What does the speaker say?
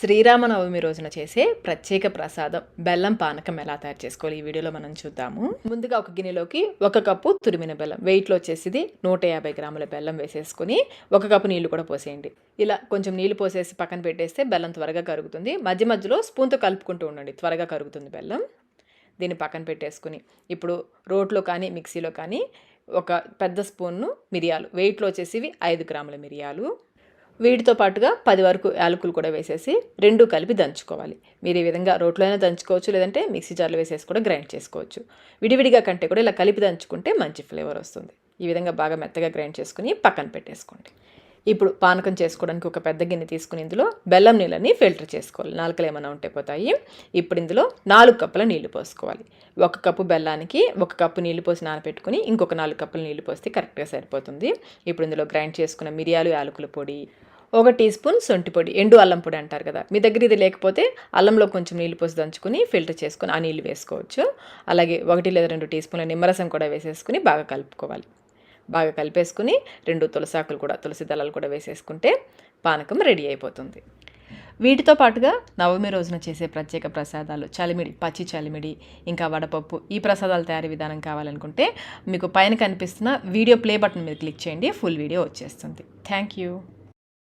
శ్రీరామనవమి రోజున చేసే ప్రత్యేక ప్రసాదం బెల్లం పానకం ఎలా తయారు చేసుకోవాలి ఈ వీడియోలో మనం చూద్దాము. ముందుగా ఒక గిన్నెలోకి ఒక కప్పు తురిమిన బెల్లం. వెయిట్లో వచ్చేసి నూట యాభై గ్రాముల బెల్లం వేసేసుకుని ఒక కప్పు నీళ్ళు కూడా పోసేయండి. ఇలా కొంచెం నీళ్ళు పోసేసి పక్కన పెట్టేస్తే బెల్లం త్వరగా కరుగుతుంది. మధ్య మధ్యలో స్పూన్తో కలుపుకుంటూ ఉండండి. త్వరగా కరుగుతుంది బెల్లం. దీన్ని పక్కన పెట్టేసుకుని ఇప్పుడు రోట్లో కానీ మిక్సీలో కానీ ఒక పెద్ద స్పూన్ను మిరియాలు. వెయిట్లో వచ్చేసి ఐదు గ్రాముల మిరియాలు. వీటితో పాటుగా పది వరకు యాలకులు కూడా వేసేసి రెండు కలిపి దంచుకోవాలి. మీరు ఈ విధంగా రోట్లో అయినా దంచుకోవచ్చు లేదంటే మిక్సీ జార్లో వేసేసి కూడా గ్రైండ్ చేసుకోవచ్చు. విడివిడిగా కంటే కూడా ఇలా కలిపి దంచుకుంటే మంచి ఫ్లేవర్ వస్తుంది. ఈ విధంగా బాగా మెత్తగా గ్రైండ్ చేసుకుని పక్కన పెట్టేసుకోండి. ఇప్పుడు పానకం చేసుకోవడానికి ఒక పెద్ద గిన్నె తీసుకుని ఇందులో బెల్లం నీళ్ళని ఫిల్టర్ చేసుకోవాలి. నాలుకలు ఏమైనా ఉంటే పోతాయి. ఇప్పుడు ఇందులో నాలుగు కప్పుల నీళ్ళు పోసుకోవాలి. ఒక కప్పు బెల్లానికి ఒక కప్పు నీళ్ళు పోసి నానబెట్టుకుని ఇంకొక నాలుగు కప్పుల నీళ్ళు పోస్తే కరెక్ట్గా సరిపోతుంది. ఇప్పుడు ఇందులో గ్రైండ్ చేసుకున్న మిరియాలు యాలకుల పొడి ఒక టీ స్పూన్ సొంటి పొడి ఎండు అల్లం పొడి అంటారు కదా. మీ దగ్గర ఇది లేకపోతే అల్లంలో కొంచెం నీళ్ళు పోసి దంచుకుని ఫిల్టర్ చేసుకుని ఆ నీళ్ళు వేసుకోవచ్చు. అలాగే ఒకటి లేదా రెండు టీ స్పూన్ల నిమ్మరసం కూడా వేసేసుకుని బాగా కలుపుకోవాలి. బాగా కలిపేసుకుని రెండు తులసాకులు కూడా తులసి దళాలు కూడా వేసేసుకుంటే పానకం రెడీ అయిపోతుంది. వీటితో పాటుగా నవమి రోజున చేసే ప్రత్యేక ప్రసాదాలు చలిమిడి పచ్చి చలిమిడి ఇంకా వడపప్పు ఈ ప్రసాదాల తయారీ విధానం కావాలనుకుంటే మీకు పైన కనిపిస్తున్న వీడియో ప్లే బటన్ మీద క్లిక్ చేయండి ఫుల్ వీడియో వచ్చేస్తుంది. Thank you.